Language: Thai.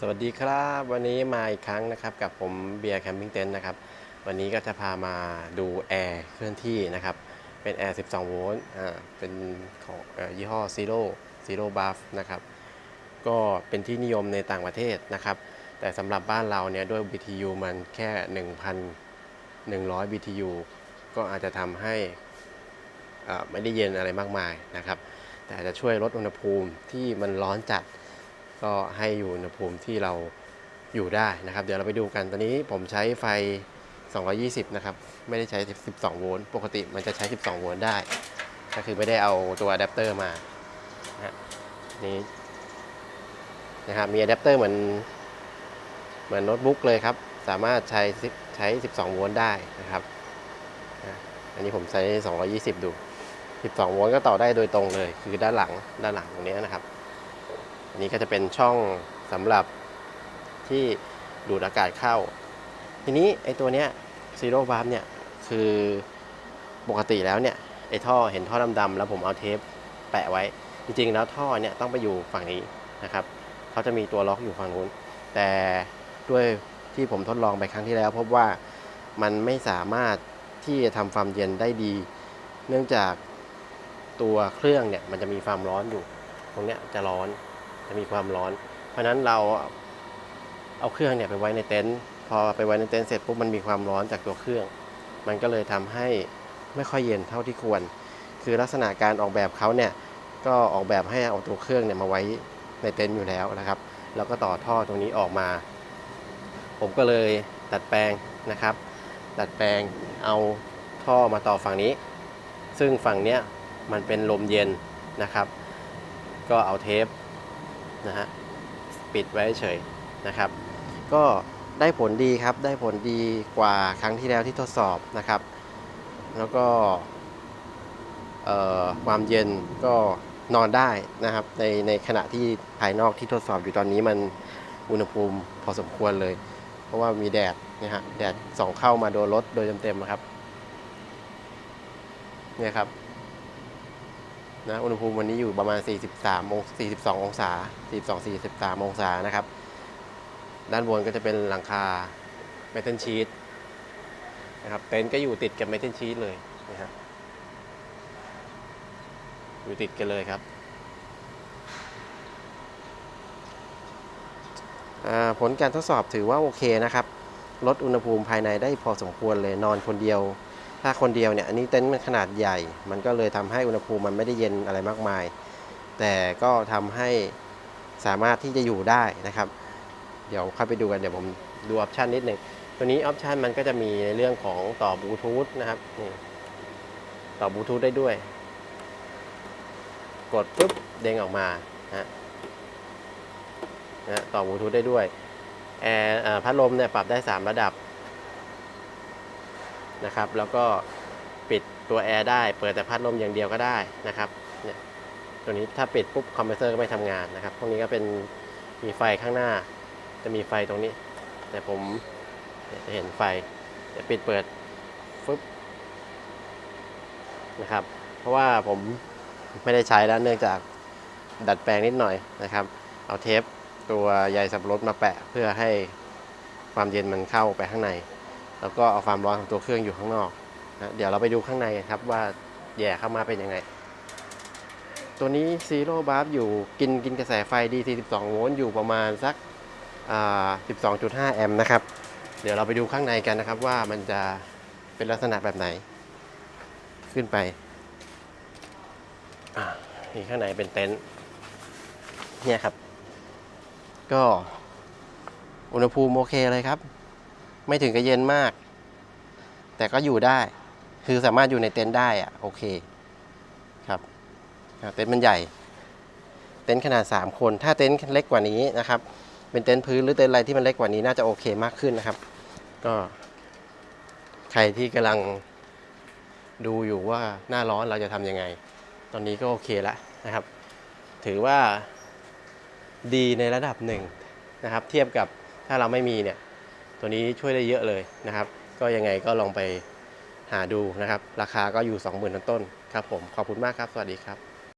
สวัสดีครับวันนี้มาอีกครั้งนะครับกับผมเบียร์แคมปิ้งเต็นท์นะครับวันนี้ก็จะพามาดูแอร์เคลื่อนที่นะครับ เป็นแอร์ 12 โวลต์อ่าเป็นของอยี่ห้อ Zero Zero Buff นะครับก็เป็นที่นิยมในต่างประเทศนะครับ แต่สำหรับบ้านเราเนี่ยด้วย BTU มันแค่ 1,100 BTU ก็อาจจะทำให้อ่าไม่ได้เย็นอะไรมากมายนะครับ แต่จะช่วยลดอุณหภูมิที่มันร้อนจัด ก็ให้อยู่อุณหภูมิที่เราอยู่ได้นะครับ เดี๋ยวเราไปดูกันตอนนี้ผมใช้ไฟ 220 นะครับ ไม่ได้ใช้ 12 โวลต์ปกติมันจะใช้ 12 โวลต์ได้ ก็คือไม่ได้เอาตัวอะแดปเตอร์มานะนี่นะครับมีอะแดปเตอร์เหมือนเหมือนโน้ตบุ๊กเลยครับ สามารถใช้ใช้ 12 โวลต์ได้นะครับอะอันนี้ผมใช้ 220 ดู 12 โวลต์ก็ต่อได้โดยตรงเลย คือด้านหลังด้านหลังตรงนี้นะครับ อันนี้ก็จะเป็นช่องสำหรับที่ดูดอากาศเข้า ทีนี้ไอ้ตัวเนี้ยซีโร่บาร์เนี่ยคือปกติแล้วเนี่ยไอ้ท่อเห็นท่อดำๆแล้วผมเอาเทปแปะไว้ จริงๆ แล้วท่อเนี่ยต้องไปอยู่ฝั่งนี้นะครับเขาจะมีตัวล็อกอยู่ฝั่งนู้น แต่ด้วยที่ผมทดลองไปครั้งที่แล้ว พบว่ามันไม่สามารถที่จะทำความเย็นได้ดี เนื่องจากตัวเครื่องเนี่ยมันจะมีความร้อนอยู่ ตรงเนี้ยจะร้อน จะมีความร้อน เพราะนั้นเราเอาเครื่องเนี่ยไปไว้ในเต็นท์พอไปไว้ในเต็นท์เสร็จปุ๊บมันมีความร้อนจากตัวเครื่อง มันก็เลยทำให้ไม่ค่อยเย็นเท่าที่ควร คือลักษณะการออกแบบเขาเนี่ยก็ออกแบบให้เอาตัวเครื่องเนี่ยมาไว้ในเต็นท์อยู่แล้วนะครับ แล้วก็ต่อท่อตรงนี้ออกมา ผมก็เลยดัดแปลงนะครับดัดแปลงเอาท่อมาต่อฝั่งนี้ ซึ่งฝั่งเนี้ยมันเป็นลมเย็นนะครับ ก็เอาเทป นะฮะปิดไว้เฉยนะครับ ก็ได้ผลดีครับได้ผลดีกว่าครั้งที่แล้วที่ทดสอบนะครับ แล้วก็ความเย็นก็นอนได้นะครับ ในในขณะที่ภายนอกที่ทดสอบอยู่ตอนนี้มันอุณหภูมิพอสมควรเลย เพราะว่ามีแดดนะฮะแดดส่องเข้ามาโดนรถโดยเต็มๆนะครับเนี่ยครับ นะอุณหภูมิวันนี้อยู่ประมาณ 43อง42 องศา 42 43 องศานะครับ ด้านบนก็จะเป็นหลังคาเมทัลชีตนะครับเต็นท์ก็อยู่ติดกับเมทัลชีตเลยนะครับอยู่ติดกันเลยครับอ่าผลการทดสอบถือว่าโอเคนะครับ ลดอุณหภูมิภายในได้พอสมควรเลยนอนคนเดียว ถ้าคนเดียวเนี่ยอันนี้เต็นท์มันขนาดใหญ่ มันก็เลยทำให้อุณหภูมิมันไม่ได้เย็นอะไรมากมาย แต่ก็ทำให้สามารถที่จะอยู่ได้นะครับ เดี๋ยวเข้าไปดูกันเดี๋ยวผมดูออปชันนิดหนึ่งตัวนี้ออปชันมันก็จะมีในเรื่องของต่อบลูทูธนะครับนี่ต่อบลูทูธได้ด้วย กดปุ๊บเด้งออกมานะนะต่อบลูทูธได้ด้วยแอร์พัดลมเนี่ยปรับได้ 3 ระดับ นะครับ แล้วก็ปิดตัวแอร์ได้ เปิดแต่พัดลมอย่างเดียวก็ได้นะครับเนี่ยตัวนี้ถ้าปิดปุ๊บคอมเพรสเซอร์ก็ไม่ทำงานนะครับ พวกนี้ก็เป็นมีไฟข้างหน้า จะมีไฟตรงนี้ แต่ผมจะเห็นไฟเดี๋ยวปิดเปิดฟึบนะครับ เพราะว่าผมไม่ได้ใช้แล้วเนื่องจากดัดแปลงนิดหน่อยนะครับ เอาเทปตัวใยสับรดมาแปะเพื่อให้ความเย็นมันเข้าไปข้างใน แล้วก็เอาความร้อนของตัวเครื่องอยู่ข้างนอกนะเดี๋ยวเราไปดูข้างในครับว่าแย่เข้ามาเป็นยังไง ตัวนี้ซีโร่บาร์อยู่กินกินกระแสไฟ DC 12 โวลต์อยู่ประมาณสักอ่า12.5 แอมป์นะครับ เดี๋ยวเราไปดูข้างในกันนะครับว่ามันจะเป็นลักษณะแบบไหน ขึ้นไปอ่านี่ข้างในเป็นเต็นท์เนี่ยครับ ก็อุณหภูมิโอเคเลยครับ ไม่ถึงกับเย็นมาก แต่ก็อยู่ได้ คือสามารถอยู่ในเต็นท์ได้อะโอเคครับเต็นท์มันใหญ่ เต็นท์ขนาด 3 คน ถ้าเต็นท์เล็กกว่านี้นะครับ เป็นเต็นท์พื้นหรือเต็นท์อะไรที่มันเล็กกว่านี้น่าจะโอเคมากขึ้นนะครับ ก็ ใครที่กำลังดูอยู่ว่าหน้าร้อนเราจะทำยังไง ตอนนี้ก็โอเคแล้วนะครับ ถือว่าดีในระดับหนึ่งนะครับ เทียบกับถ้าเราไม่มีเนี่ย ตัวนี้ช่วยได้เยอะเลยนะครับ ก็ยังไงก็ลองไปหาดูนะครับ ราคาก็อยู่ 20,000ต้นๆครับผมขอบคุณมากครับ สวัสดีครับ